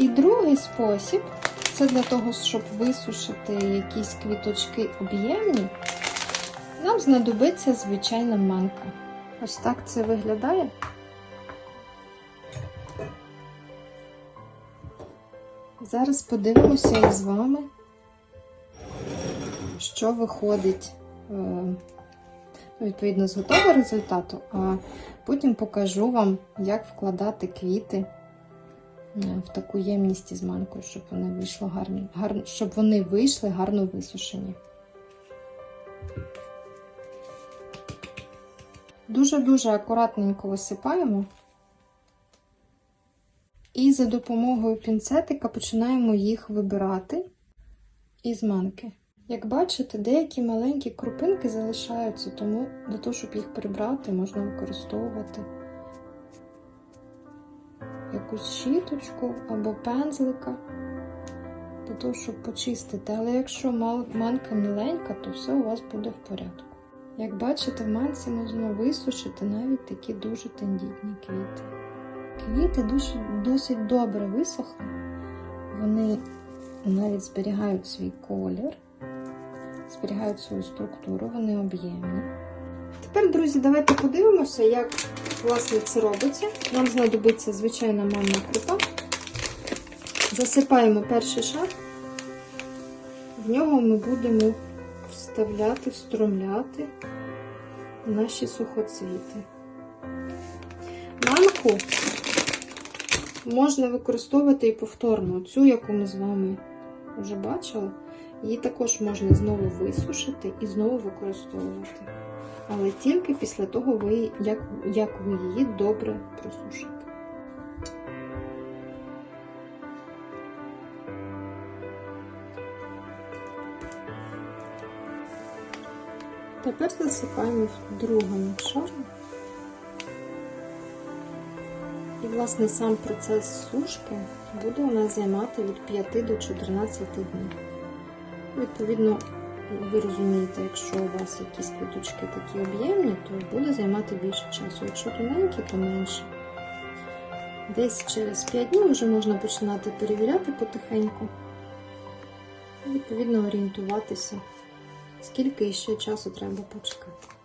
І другий спосіб це для того, щоб висушити якісь квіточки об'ємні, нам знадобиться звичайна манка. Ось так це виглядає. Зараз подивимося із вами, що виходить е, ну, відповідно з готового результату, а потім покажу вам, як вкладати квіти в таку ємність із манкою, щоб вони вийшли гарні, гарно, щоб вони вийшли гарно висушені. Дуже-дуже акуратненько висипаємо. І за допомогою пінцетика починаємо їх вибирати із манки. Як бачите, деякі маленькі крупинки залишаються, тому для того, щоб їх прибрати, можна використовувати якусь щіточку або пензлика для того, щоб почистити. Але якщо манка міленька, то все у вас буде в порядку. Як бачите, в манці можна висушити навіть такі дуже тендітні квіти. Квіти дуже, досить добре висохли, вони навіть зберігають свій колір, зберігають свою структуру, вони об'ємні. Тепер, друзі, давайте подивимося, як власне це робиться. Нам знадобиться звичайна манна крупа. Засипаємо перший шар, в нього ми будемо вставляти, встромляти наші сухоцвіти. Манку можна використовувати і повторно. Цю, яку ми з вами вже бачили, її також можна знову висушити і знову використовувати. Але тільки після того, ви, як, як ви її добре просушите. Тепер засипаємо в другому шарі. І, власне, сам процес сушки буде у нас займати від 5 до 14 днів. Відповідно, ви розумієте, якщо у вас якісь квіточки такі об'ємні, то буде займати більше часу. Якщо тоненькі, то менше. Десь через 5 днів вже можна починати перевіряти потихеньку. І, відповідно, орієнтуватися, скільки ще часу треба почекати.